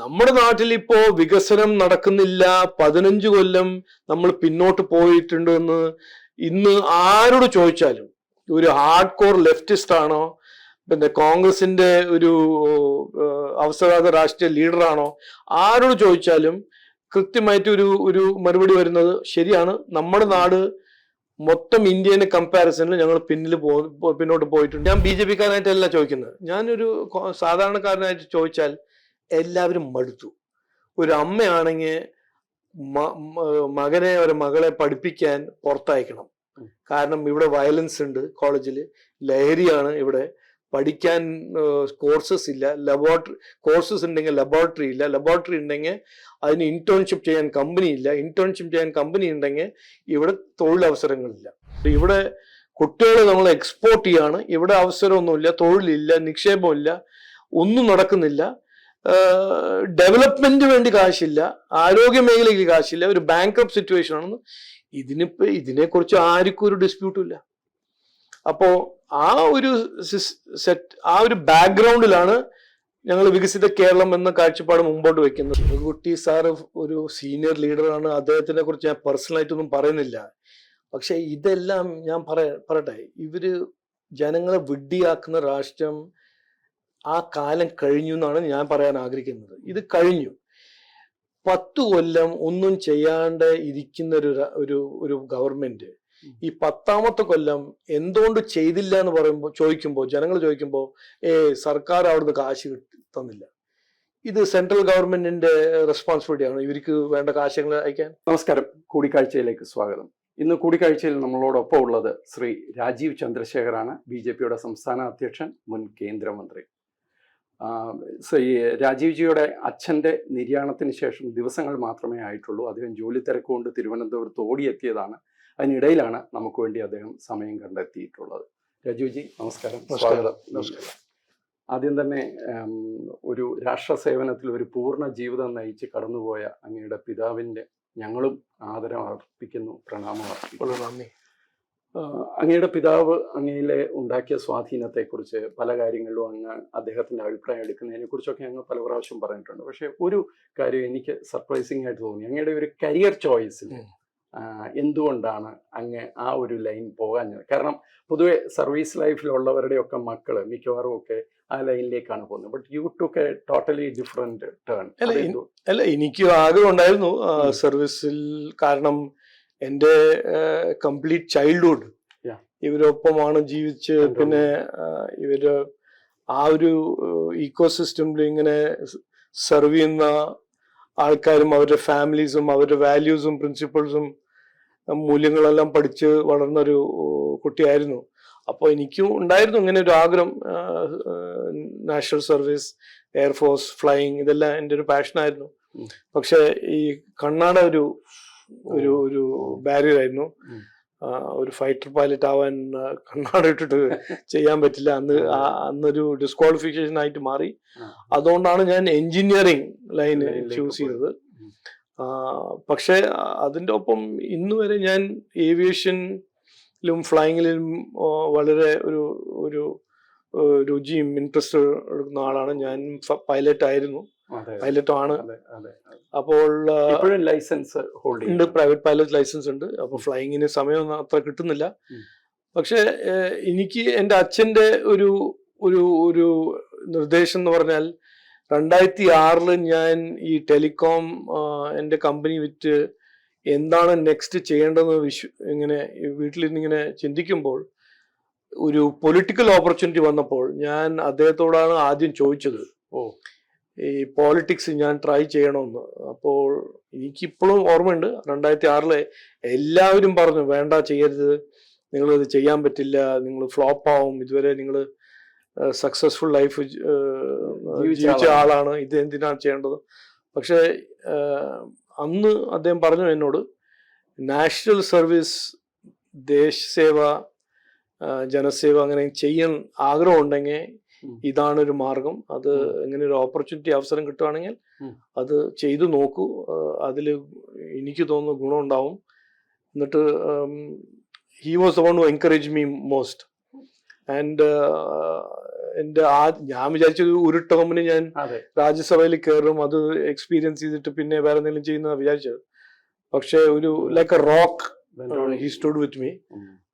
നമ്മുടെ നാട്ടിൽ ഇപ്പോ വികസനം നടക്കുന്നില്ല. പതിനഞ്ച് കൊല്ലം നമ്മൾ പിന്നോട്ട് പോയിട്ടുണ്ട് എന്ന് ഇന്ന് ആരോട് ചോദിച്ചാലും? ഒരു ഹാർഡ് കോർ ലെഫ്റ്റിസ്റ്റ് ആണോ? പിന്നെ കോൺഗ്രസിന്റെ ഒരു അവസരവാദ രാഷ്ട്രീയ ലീഡറാണോ ആരോട് ചോദിച്ചാലും കൃത്യമായിട്ട് ഒരു ഒരു മറുപടി വരുന്നത് ശരിയാണ്. നമ്മുടെ നാട് മൊത്തം ഇന്ത്യനെ കമ്പാരിസണിൽ ഞങ്ങൾ പിന്നിൽ പോ പിന്നോട്ട് പോയിട്ടുണ്ട്. ഞാൻ ബി ജെ പിക്കാരനായിട്ടല്ല ചോദിക്കുന്നത്. ഞാനൊരു സാധാരണക്കാരനായിട്ട് ചോദിച്ചാൽ എല്ലാവരും മടുത്തു. ഒരു അമ്മയാണെങ്കിൽ മകനെ ഒരു മകളെ പഠിപ്പിക്കാൻ പുറത്തയക്കണം. കാരണം ഇവിടെ വയലൻസ് ഉണ്ട് കോളേജിൽ ലഹരിയാണ് ഇവിടെ. പഠിക്കാൻ കോഴ്സസ് ഇല്ല. ലബോറട്ടറി കോഴ്സസ് ഉണ്ടെങ്കിൽ ലബോറട്ടറി ഇല്ല. ലബോറട്ടറി ഉണ്ടെങ്കിൽ അതിന് ഇന്റേൺഷിപ്പ് ചെയ്യാൻ കമ്പനി ഇല്ല. ഇന്റേൺഷിപ്പ് ചെയ്യാൻ കമ്പനി ഉണ്ടെങ്കിൽ ഇവിടെ തൊഴിലവസരങ്ങളില്ല. ഇവിടെ കുട്ടികളെ നമ്മൾ എക്സ്പോർട്ട് ചെയ്യാണ്. ഇവിടെ അവസരമൊന്നുമില്ല. തൊഴിലില്ല. നിക്ഷേപമില്ല. ഒന്നും നടക്കുന്നില്ല. ഡെവലപ്മെന്റ് വേണ്ടി കാശില്ല ആരോഗ്യ മേഖലയ്ക്ക് കാശില്ല ഒരു ബാങ്ക് സിറ്റുവേഷൻ ആണെന്ന് ഇതിനിപ്പോ ഇതിനെക്കുറിച്ച് ആർക്കും ഒരു ഡിസ്പ്യൂട്ടും ഇല്ല. അപ്പോ ആ ഒരു സെറ്റ് ആ ഒരു ബാക്ക്ഗ്രൗണ്ടിലാണ് ഞങ്ങൾ വികസിത കേരളം എന്ന കാഴ്ചപ്പാട് മുമ്പോട്ട് വെക്കുന്നത്. ശിവകുട്ടി സാർ ഒരു സീനിയർ ലീഡറാണ് അദ്ദേഹത്തിനെ കുറിച്ച് ഞാൻ പേഴ്സണലായിട്ടൊന്നും പറയുന്നില്ല. പക്ഷെ ഇതെല്ലാം ഞാൻ പറ പറയട്ടെ ഇവർ ജനങ്ങളെ വിഡ്ഢിയാക്കുന്ന രാഷ്ട്രം ആ കാലം കഴിഞ്ഞു എന്നാണ് ഞാൻ പറയാൻ ആഗ്രഹിക്കുന്നത്. ഇത് കഴിഞ്ഞു. പത്ത് കൊല്ലം ഒന്നും ചെയ്യാണ്ട് ഇരിക്കുന്ന ഒരു ഒരു ഒരു ഗവൺമെന്റ് ഈ പത്താമത്തെ കൊല്ലം എന്തുകൊണ്ട് ചെയ്തില്ല എന്ന് പറയുമ്പോൾ ചോദിക്കുമ്പോൾ ജനങ്ങൾ ചോദിക്കുമ്പോൾ ഏ സർക്കാർ അവിടുന്ന് കാശ് തന്നില്ല. ഇത് സെൻട്രൽ ഗവൺമെന്റിന്റെ റെസ്പോൺസിബിലിറ്റി ആണ് ഇവർക്ക് വേണ്ട കാശങ്ങൾ അയക്കാൻ. നമസ്കാരം. കൂടിക്കാഴ്ചയിലേക്ക് സ്വാഗതം. ഇന്ന് കൂടിക്കാഴ്ചയിൽ നമ്മളോടൊപ്പം ഉള്ളത് ശ്രീ രാജീവ് ചന്ദ്രശേഖറാണ് ബി ജെ പിയുടെ സംസ്ഥാന അധ്യക്ഷൻ മുൻ കേന്ദ്രമന്ത്രി. ആ, ശ്രീ രാജീവ് ജിയുടെ അച്ഛന്റെ നിര്യാണത്തിന് ശേഷം ദിവസങ്ങൾ മാത്രമേ ആയിട്ടുള്ളൂ. അദ്ദേഹം ജോലി തിരക്കുകൊണ്ട് തിരുവനന്തപുരത്ത് ഓടിയെത്തിയതാണ്. അതിനിടയിലാണ് നമുക്ക് വേണ്ടി അദ്ദേഹം സമയം കണ്ടെത്തിയിട്ടുള്ളത്. രാജീവ് ജി നമസ്കാരം. സ്വാഗതം. നമസ്കാരം. ആദ്യം തന്നെ ഒരു രാഷ്ട്ര സേവനത്തിൽ ഒരു പൂർണ ജീവിതം നയിച്ച് കടന്നുപോയ അങ്ങയുടെ പിതാവിന്റെ ഞങ്ങളും ആദരം അർപ്പിക്കുന്നു പ്രണാമം അർപ്പിക്കുന്നു. നന്ദി. അങ്ങയുടെ പിതാവ് അങ്ങയിലെ ഉണ്ടാക്കിയ സ്വാധീനത്തെക്കുറിച്ച് പല കാര്യങ്ങളിലും അങ്ങ് അദ്ദേഹത്തിന്റെ അഭിപ്രായം എടുക്കുന്നതിനെ കുറിച്ചൊക്കെ അങ്ങ് പല പ്രാവശ്യം പറഞ്ഞിട്ടുണ്ട്. പക്ഷെ ഒരു കാര്യം എനിക്ക് സർപ്രൈസിംഗ് ആയിട്ട് തോന്നി. അങ്ങയുടെ ഒരു കരിയർ ചോയ്സിൽ എന്തുകൊണ്ടാണ് അങ്ങ് ആ ഒരു ലൈൻ പോകാഞ്ഞത് കാരണം പൊതുവെ സർവീസ് ലൈഫിലുള്ളവരുടെയൊക്കെ മക്കൾ മിക്കവാറും ഒക്കെ ആ ലൈനിലേക്കാണ് പോകുന്നത്. But you took a totally different turn അല്ല എനിക്ക് ആഗ്രഹം ഉണ്ടായിരുന്നു. സർവീസിൽ കാരണം എന്റെ കംപ്ലീറ്റ് ചൈൽഡ്ഹുഡ്. ഇവരൊപ്പമാണ് ജീവിച്ച് പിന്നെ ഇവർ ആ ഒരു ഈക്കോ സിസ്റ്റമിൽ ഇങ്ങനെ സെർവ് ചെയ്യുന്ന ആൾക്കാരും അവരുടെ ഫാമിലീസും അവരുടെ വാല്യൂസും പ്രിൻസിപ്പിൾസും മൂല്യങ്ങളെല്ലാം പഠിച്ച് വളർന്ന ഒരു കുട്ടിയായിരുന്നു. അപ്പോൾ എനിക്കും ഉണ്ടായിരുന്നു ഇങ്ങനെ ഒരു ആഗ്രഹം നാഷണൽ സർവീസ് എയർഫോഴ്സ് ഫ്ലൈയിങ് ഇതെല്ലാം എന്റെ ഒരു പാഷനായിരുന്നു പക്ഷെ ഈ കണ്ണാട ഒരു ഒരു ഒരു ബാരിയർ ആയിരുന്നു. ഒരു ഫൈറ്റർ പൈലറ്റ് ആവാൻ കണ്ണാടിട്ടിട്ട് ചെയ്യാൻ പറ്റില്ല. അന്ന് അന്നൊരു ഡിസ്ക്വാളിഫിക്കേഷൻ ആയിട്ട് മാറി. അതുകൊണ്ടാണ് ഞാൻ എഞ്ചിനീയറിംഗ് ലൈന് ചൂസ് ചെയ്തത്. പക്ഷെ അതിന്റെ ഒപ്പം ഇന്ന് വരെ ഞാൻ ഏവിയേഷനിലും ഫ്ലൈങ്ങിലും വളരെ ഒരു ഒരു രുചിയും ഇൻട്രസ്റ്റ് എടുക്കുന്ന ആളാണ്. ഞാൻ പൈലറ്റ് ആയിരുന്നു. പൈലറ്റും ആണ്. അപ്പോൾ ലൈസൻസ് ഹോൾഡ് ഉണ്ട് പ്രൈവറ്റ് പൈലറ്റ് ലൈസൻസ് ഉണ്ട്. അപ്പോൾ ഫ്ലൈയിങ്ങിന് സമയമൊന്നും അത്ര കിട്ടുന്നില്ല. പക്ഷെ എനിക്ക് എന്റെ അച്ഛന്റെ ഒരു ഒരു ഒരു നിർദ്ദേശം എന്ന് പറഞ്ഞാൽ രണ്ടായിരത്തി ആറിൽ ഞാൻ ഈ ടെലികോം എന്റെ കമ്പനി വിറ്റ് എന്താണ് നെക്സ്റ്റ് ചെയ്യേണ്ടതെന്ന് വിശ്വ ഇങ്ങനെ വീട്ടിലിരുന്നിങ്ങനെ ചിന്തിക്കുമ്പോൾ ഒരു പൊളിറ്റിക്കൽ ഓപ്പർച്യൂണിറ്റി വന്നപ്പോൾ ഞാൻ അദ്ദേഹത്തോടാണ് ആദ്യം ചോദിച്ചത്. ഓ. ഈ പോളിറ്റിക്സ് ഞാൻ ട്രൈ ചെയ്യണമെന്ന്. അപ്പോൾ എനിക്കിപ്പോഴും ഓർമ്മയുണ്ട് രണ്ടായിരത്തി ആറിലെ എല്ലാവരും പറഞ്ഞു വേണ്ട ചെയ്യരുത്. നിങ്ങൾ ഇത് ചെയ്യാൻ പറ്റില്ല. നിങ്ങൾ ഫ്ലോപ്പ് ആവും. ഇതുവരെ നിങ്ങൾ സക്സസ്ഫുൾ ലൈഫ് ജീവിച്ച ആളാണ്. ഇത് എന്തിനാണ് ചെയ്യേണ്ടത്? പക്ഷേ അന്ന് അദ്ദേഹം പറഞ്ഞു എന്നോട് നാഷണൽ സർവീസ് ദേശസേവ ജനസേവ അങ്ങനെ ചെയ്യാൻ ആഗ്രഹം ഉണ്ടെങ്കിൽ ഉം. ഇതാണ് ഒരു മാർഗം. അത് ഇങ്ങനെ ഒരു ഓപ്പർച്യൂണിറ്റി അവസരം കിട്ടുവാണെങ്കിൽ അത് ചെയ്തു നോക്കൂ. അതിൽ എനിക്ക് തോന്നുന്ന ഗുണം ഉണ്ടാവും എന്നിട്ട് he was the one to encourage me most and എന്റെ ആ ഞാൻ വിചാരിച്ചത് ഉരുട്ട കമ്പനി ഞാൻ രാജ്യസഭയിൽ കയറും അത് എക്സ്പീരിയൻസ് ചെയ്തിട്ട് പിന്നെ വേറെ എന്തെങ്കിലും ചെയ്യുന്ന വിചാരിച്ചത്. പക്ഷെ ഒരു like a rock he stood with me.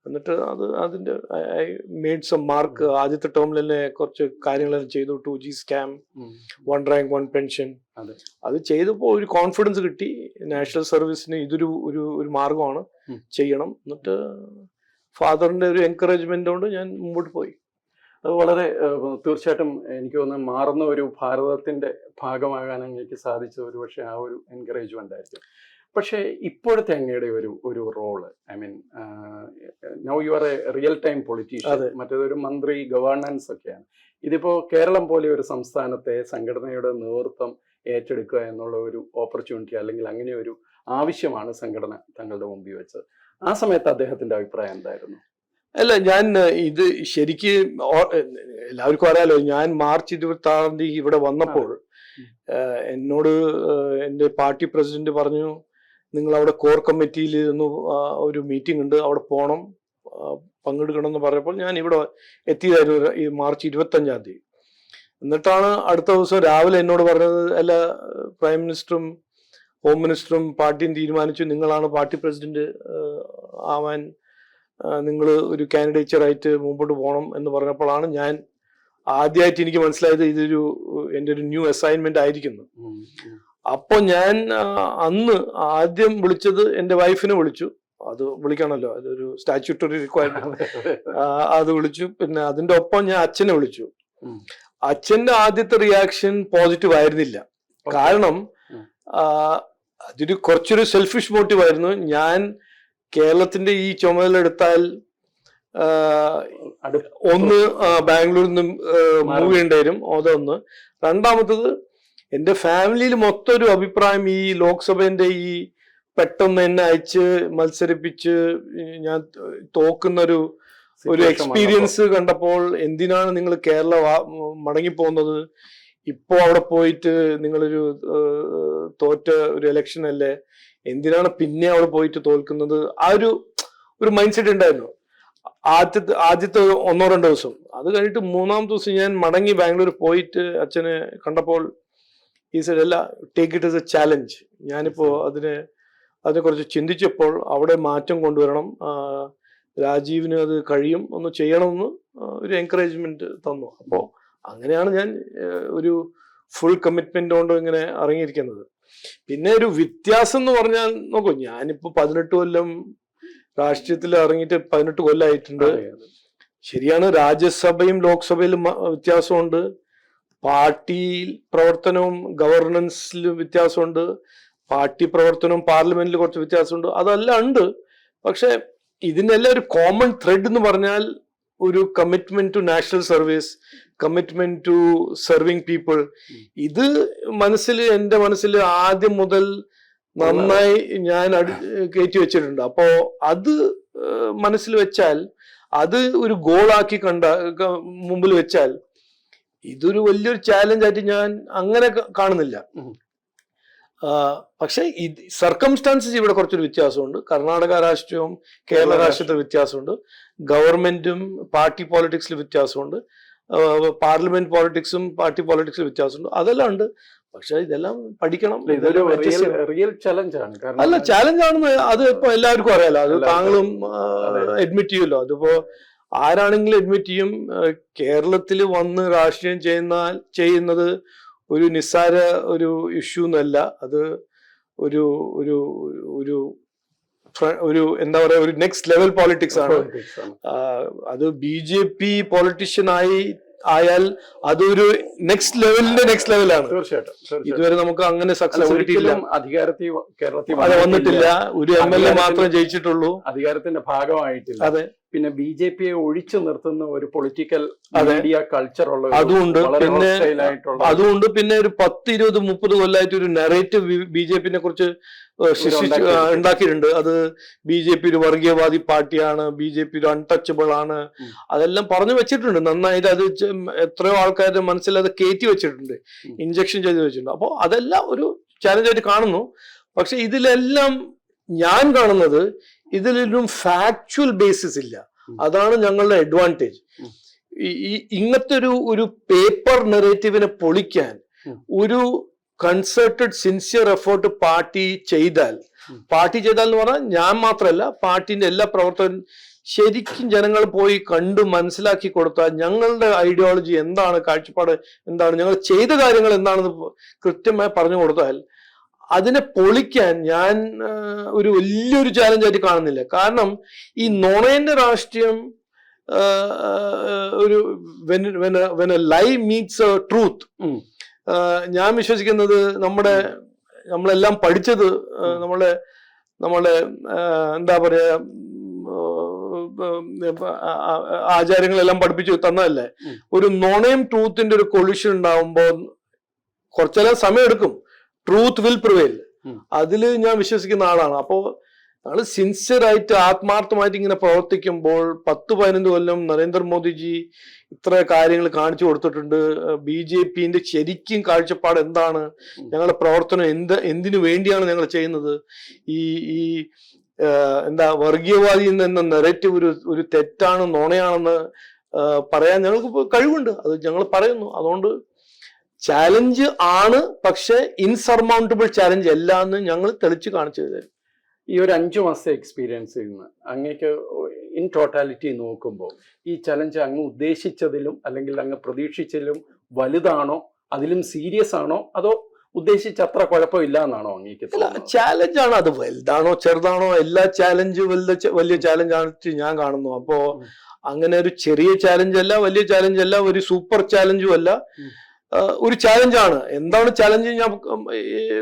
എന്നിട്ട് അത് അതിന്റെ ഐ മേഡ് സം മാർക്ക് ആദ്യത്തെ ടേമിൽ തന്നെ കുറച്ച് കാര്യങ്ങളെല്ലാം ചെയ്തു. Two G scam. One rank one pension അതെ. ചെയ്തപ്പോൾ ഒരു കോൺഫിഡൻസ് കിട്ടി. നാഷണൽ സർവീസിന് ഇതൊരു ഒരു ഒരു മാർഗമാണ്. ചെയ്യണം. എന്നിട്ട് ഫാദറിന്റെ ഒരു എൻകറേജ്മെന്റ് കൊണ്ട് ഞാൻ മുമ്പോട്ട് പോയി. അത് വളരെ തീർച്ചയായിട്ടും എനിക്ക് തോന്നുന്നു മാറുന്ന ഒരു ഭാരതത്തിന്റെ ഭാഗമാകാൻ എനിക്ക് സാധിച്ച ഒരു പക്ഷേ ആ ഒരു എൻകറേജ്മെന്റ് ആയിരിക്കും. പക്ഷേ ഇപ്പോഴത്തെ അങ്ങയുടെ ഒരു ഒരു role I mean now you are a real time politician അതെ. മറ്റേതൊരു മന്ത്രി ഗവേണൻസ് ഒക്കെയാണ്. ഇതിപ്പോ കേരളം പോലെ ഒരു സംസ്ഥാനത്തെ സംഘടനയുടെ നേതൃത്വം ഏറ്റെടുക്കുക എന്നുള്ള ഒരു ഓപ്പർച്യൂണിറ്റി അല്ലെങ്കിൽ അങ്ങനെ ഒരു ആവശ്യമാണ് സംഘടന തങ്ങളുടെ മുമ്പിൽ വെച്ചത്. ആ സമയത്ത് അദ്ദേഹത്തിന്റെ അഭിപ്രായം എന്തായിരുന്നു? അല്ല ഞാൻ ഇത് ശരിക്ക് എല്ലാവർക്കും അറിയാലോ ഞാൻ മാർച്ച് ഇരുപത്തി ആറാം തീയതി ഇവിടെ വന്നപ്പോൾ എന്നോട് എന്റെ പാർട്ടി പ്രസിഡന്റ് പറഞ്ഞു നിങ്ങൾ അവിടെ കോർ കമ്മിറ്റിയിൽ ഇരുന്ന് ഒരു മീറ്റിംഗ് ഉണ്ട്. അവിടെ പോകണം പങ്കെടുക്കണം എന്ന് പറഞ്ഞപ്പോൾ ഞാൻ ഇവിടെ എത്തിയതായിരുന്നു ഈ മാർച്ച് ഇരുപത്തി അഞ്ചാം തീയതി. എന്നിട്ടാണ് അടുത്ത ദിവസം രാവിലെ എന്നോട് പറഞ്ഞത് അല്ല പ്രൈം മിനിസ്റ്ററും ഹോം മിനിസ്റ്ററും പാർട്ടിയും തീരുമാനിച്ചു. നിങ്ങളാണ് പാർട്ടി പ്രസിഡന്റ് ആവാൻ നിങ്ങൾ ഒരു കാൻഡിഡേച്ചറായിട്ട് മുമ്പോട്ട് പോകണം എന്ന് പറഞ്ഞപ്പോഴാണ് ഞാൻ ആദ്യമായിട്ട് എനിക്ക് മനസ്സിലായത് ഇതൊരു എന്റെ ഒരു ന്യൂ അസൈൻമെന്റ് ആയിരിക്കുന്നു. ഉം, ഉം. അപ്പൊ ഞാൻ അന്ന് ആദ്യം വിളിച്ചത് എന്റെ വൈഫിനെ വിളിച്ചു. അത് വിളിക്കണമല്ലോ അതൊരു സ്റ്റാച്യൂട്ടറി റിക്വയർമെന്റ് അത് വിളിച്ചു. പിന്നെ അതിന്റെ ഒപ്പം ഞാൻ അച്ഛനെ വിളിച്ചു. അച്ഛന്റെ അച്ഛന്റെ ആദ്യത്തെ റിയാക്ഷൻ പോസിറ്റീവ് ആയിരുന്നില്ല. കാരണം. അതൊരു കുറച്ചൊരു സെൽഫിഷ് മോട്ടീവ് ആയിരുന്നു. ഞാൻ കേരളത്തിന്റെ ഈ ചുമതല എടുത്താൽ ഒന്ന് ബാംഗ്ലൂരിൽ നിന്നും മൂവ് ചെയ്യേണ്ടി വരും. അതൊന്ന് രണ്ടാമത്തത് എന്റെ ഫാമിലിയിൽ മൊത്തം ഒരു അഭിപ്രായം ഈ ലോക്സഭന്റെ ഈ പെട്ടെന്ന് എന്നെ അയച്ച് മത്സരിപ്പിച്ച് ഞാൻ തോക്കുന്നൊരു ഒരു എക്സ്പീരിയൻസ് കണ്ടപ്പോൾ എന്തിനാണ് നിങ്ങൾ കേരള മടങ്ങിപ്പോകുന്നത്? മടങ്ങി പോകുന്നത് ഇപ്പോ അവിടെ പോയിട്ട് നിങ്ങളൊരു തോറ്റ ഒരു ഇലക്ഷൻ അല്ലേ? എന്തിനാണ് പിന്നെ അവിടെ പോയിട്ട് തോൽക്കുന്നത്? ആ ഒരു ഒരു മൈൻഡ് സെറ്റ് ഉണ്ടായിരുന്നു. ആദ്യത്തെ ആദ്യത്തെ ഒന്നോ രണ്ടോ ദിവസം. അത് കഴിഞ്ഞിട്ട് മൂന്നാം ദിവസം ഞാൻ മടങ്ങി ബാംഗ്ലൂർ പോയിട്ട് അച്ഛനെ കണ്ടപ്പോൾ ഈ സൈഡ് അല്ല take it as a challenge ഞാനിപ്പോ അതിനെ അതിനെക്കുറിച്ച് ചിന്തിച്ചപ്പോൾ അവിടെ മാറ്റം കൊണ്ടുവരണം രാജീവിന് അത് കഴിയും ഒന്ന് ചെയ്യണമെന്ന് ഒരു എൻകറേജ്മെന്റ് തന്നു. അപ്പോൾ അങ്ങനെയാണ് ഞാൻ ഒരു ഫുൾ കമ്മിറ്റ്മെന്റ് കൊണ്ട് ഇങ്ങനെ ഇറങ്ങിയിരിക്കുന്നത് പിന്നെ ഒരു വ്യത്യാസം എന്ന് പറഞ്ഞാൽ നോക്കൂ ഞാനിപ്പോ പതിനെട്ട് കൊല്ലം രാഷ്ട്രീയത്തിൽ ഇറങ്ങിയിട്ട് പതിനെട്ട് കൊല്ലമായിട്ടുണ്ട്. ശരിയാണ് രാജ്യസഭയും ലോക്സഭയിലും വ്യത്യാസമുണ്ട്. പാർട്ടി പ്രവർത്തനവും ഗവർണൻസിലും വ്യത്യാസമുണ്ട്. പാർട്ടി പ്രവർത്തനവും പാർലമെന്റിൽ കുറച്ച് വ്യത്യാസമുണ്ട്. അതെല്ലാം ഉണ്ട്. പക്ഷെ ഇതിനെല്ലാം ഒരു കോമൺ ത്രെഡ് എന്ന് പറഞ്ഞാൽ ഒരു commitment to national service commitment to serving people ഇത് മനസ്സിൽ എന്റെ മനസ്സിൽ ആദ്യം മുതൽ നന്നായി ഞാൻ കയറ്റി വെച്ചിട്ടുണ്ട്. അപ്പോ അത് മനസ്സിൽ വെച്ചാൽ അത് ഒരു ഗോളാക്കി കണ്ട മുമ്പിൽ വെച്ചാൽ ഇതൊരു വലിയൊരു ചാലഞ്ച് ആയിട്ട് ഞാൻ അങ്ങനെ കാണുന്നില്ല. പക്ഷെ ഇത് സർക്കംസ്റ്റാൻസസ് ഇവിടെ കുറച്ചൊരു വ്യത്യാസമുണ്ട്. കർണാടക രാഷ്ട്രീയവും കേരള രാഷ്ട്രീയത്തിൽ വ്യത്യാസമുണ്ട്. ഗവൺമെന്റും പാർട്ടി പോളിറ്റിക്സിൽ വ്യത്യാസമുണ്ട്. പാർലമെന്റ് പോളിറ്റിക്സും പാർട്ടി പോളിറ്റിക്സിൽ വ്യത്യാസമുണ്ട്. അതെല്ലാം ഉണ്ട്. പക്ഷെ ഇതെല്ലാം പഠിക്കണം. റിയൽ ചെയ്യണം. ചലഞ്ച് ആണ്. അല്ല ചലഞ്ച് ആണെന്ന് അത് ഇപ്പൊ എല്ലാവർക്കും അറിയാലോ. അത് താങ്കളും അഡ്മിറ്റ് ചെയ്യുമല്ലോ. അതിപ്പോ ആരാണെങ്കിലും അഡ്മിറ്റ് ചെയ്യും. കേരളത്തിൽ വന്ന് രാഷ്ട്രീയം ചെയ്യുന്ന ചെയ്യുന്നത് ഒരു നിസ്സാര ഒരു ഇഷ്യൂ എന്നല്ല. അത് ഒരു ഒരു ഒരു ഒരു എന്താ പറയാ ഒരു നെക്സ്റ്റ് ലെവൽ പോളിറ്റിക്സ് ആണ്. അത് ബി ജെ പി പൊളിറ്റീഷ്യൻ ആയി ആയാൽ അതൊരു നെക്സ്റ്റ് ലെവലിന്റെ നെക്സ്റ്റ് ലെവലാണ് തീർച്ചയായിട്ടും. ഇതുവരെ നമുക്ക് അങ്ങനെ സക്സസ് കിട്ടിയില്ല അധികാരത്തിൽ കേരളത്തിൽ അത് വന്നിട്ടില്ല. ഒരു എം എൽ എ മാത്രമേ ജയിച്ചിട്ടുള്ളൂ. അധികാരത്തിന്റെ ഭാഗമായിട്ടില്ല. അതെ. പിന്നെ ബി ജെ പിയെ ഒഴിച്ചു നിർത്തുന്ന ഒരു പൊളിറ്റിക്കൽ മീഡിയ കൾച്ചർ ഉള്ള അതുകൊണ്ട് പിന്നെ അതുകൊണ്ട് പിന്നെ ഒരു പത്ത് ഇരുപത് മുപ്പത് കൊല്ലമായിട്ട് ഒരു നെറേറ്റീവ് ബി ജെ പിനെ കുറിച്ച് സൃഷ്ടിച്ച് ഉണ്ടാക്കിയിട്ടുണ്ട്. അത് ബി ജെ പി ഒരു വർഗീയവാദി പാർട്ടിയാണ്. ബി ജെ പി ഒരു അൺടച്ചബിൾ ആണ്. അതെല്ലാം പറഞ്ഞു വെച്ചിട്ടുണ്ട്. നന്നായിട്ട് അത് എത്രയോ ആൾക്കാരുടെ മനസ്സിൽ അത് കയറ്റി വെച്ചിട്ടുണ്ട്. ഇഞ്ചക്ഷൻ ചെയ്ത് വെച്ചിട്ടുണ്ട്. അപ്പോൾ അതെല്ലാം ഒരു ചാലഞ്ച് ആയിട്ട് കാണുന്നു. പക്ഷെ ഇതിലെല്ലാം ഞാൻ കാണുന്നത് ഇതിലൊരു ഫാക്ച്വൽ ബേസിസ് ഇല്ല. അതാണ് ഞങ്ങളുടെ അഡ്വാന്റേജ് ഈ ഇങ്ങനത്തെ ഒരു ഒരു പേപ്പർ നെറേറ്റീവിനെ പൊളിക്കാൻ ഒരു കൺസേർട്ടഡ് സിൻസിയർ എഫേർട്ട് പാർട്ടി ചെയ്താൽ. പാർട്ടി ചെയ്താൽ എന്ന് പറഞ്ഞാൽ ഞാൻ മാത്രമല്ല പാർട്ടിന്റെ എല്ലാ പ്രവർത്തകരും ശരിക്കും ജനങ്ങൾ പോയി കണ്ടു മനസ്സിലാക്കി കൊടുത്താൽ ഞങ്ങളുടെ ഐഡിയോളജി എന്താണ് കാഴ്ചപ്പാട് എന്താണ് ഞങ്ങൾ ചെയ്ത കാര്യങ്ങൾ എന്താണെന്ന് കൃത്യമായി പറഞ്ഞു കൊടുത്താൽ അതിനെ പൊളിക്കാൻ ഞാൻ ഒരു വലിയൊരു ചാലഞ്ച് ആയിട്ട് കാണുന്നില്ല കാരണം ഈ നോണേന്റെ രാഷ്ട്രീയം ഒരു വെൻ ലൈ മീറ്റ്സ് ട്രൂത്ത്. ഞാൻ വിശ്വസിക്കുന്നത് നമ്മുടെ നമ്മളെല്ലാം പഠിച്ചത് നമ്മളെ നമ്മളെ എന്താ പറയാ ഉം, ആ, ആ, ആചാര്യങ്ങളെല്ലാം പഠിപ്പിച്ചു തന്നതല്ലേ? ഒരു നോണയും ട്രൂത്തിന്റെ ഒരു കൊളിഷൻ ഉണ്ടാവുമ്പോൾ കുറച്ചെല്ലാം സമയമെടുക്കും. ട്രൂത്ത് വിൽ പ്രിവെയിൽ അതിൽ അതിൽ ഞാൻ വിശ്വസിക്കുന്ന ആളാണ്. അപ്പോ നമ്മൾ സിൻസിയർ ആയിട്ട് ആത്മാർത്ഥമായിട്ട് ഇങ്ങനെ പ്രവർത്തിക്കുമ്പോൾ പത്ത് പതിനഞ്ച് കൊല്ലം നരേന്ദ്രമോദിജി ഇത്ര കാര്യങ്ങൾ കാണിച്ചു കൊടുത്തിട്ടുണ്ട്. ബി ജെ പിന്റെ ശരിക്കും കാഴ്ചപ്പാട് എന്താണ്? ഞങ്ങളുടെ പ്രവർത്തനം എന്ത് എന്തിനു വേണ്ടിയാണ് ഞങ്ങൾ ചെയ്യുന്നത്? ഈ ഈ എന്താ വർഗീയവാദി എന്ന നെറേറ്റീവ് ഒരു ഒരു തെറ്റാണ് നുണയാണെന്ന് പറയാൻ ഞങ്ങൾക്ക് കഴിവുണ്ട്. അത് ഞങ്ങൾ പറയുന്നു. അതുകൊണ്ട് ചാലഞ്ച് ആണ് പക്ഷെ ഇൻസർമൗണ്ടബിൾ ചാലഞ്ച് അല്ല എന്ന് ഞങ്ങൾ തെളിച്ച് കാണിച്ചു തരും. ഈ ഒരു അഞ്ചു മാസത്തെ എക്സ്പീരിയൻസിൽ നിന്ന് അങ്ങേക്ക് ഇൻ ടോട്ടാലിറ്റി നോക്കുമ്പോൾ ഈ ചലഞ്ച് അങ്ങ് ഉദ്ദേശിച്ചതിലും അല്ലെങ്കിൽ അങ്ങ് പ്രതീക്ഷിച്ചതിലും വലുതാണോ അതിലും സീരിയസ് ആണോ അതോ ഉദ്ദേശിച്ച അത്ര കുഴപ്പമില്ല എന്നാണോ അങ്ങേക്ക് ചാലഞ്ച് ആണ് അത് വലുതാണോ ചെറുതാണോ എല്ലാ ചാലഞ്ച് വലുത് വലിയ ചാലഞ്ച് ആണ് ഞാൻ കാണുന്നു. അപ്പോ അങ്ങനെ ഒരു ചെറിയ ചാലഞ്ച് അല്ല വലിയ ചാലഞ്ച് അല്ല ഒരു സൂപ്പർ ചാലഞ്ചും അല്ല. ഒരു ചാലഞ്ചാണ് എന്താണ് ചാലഞ്ച് ഞാൻ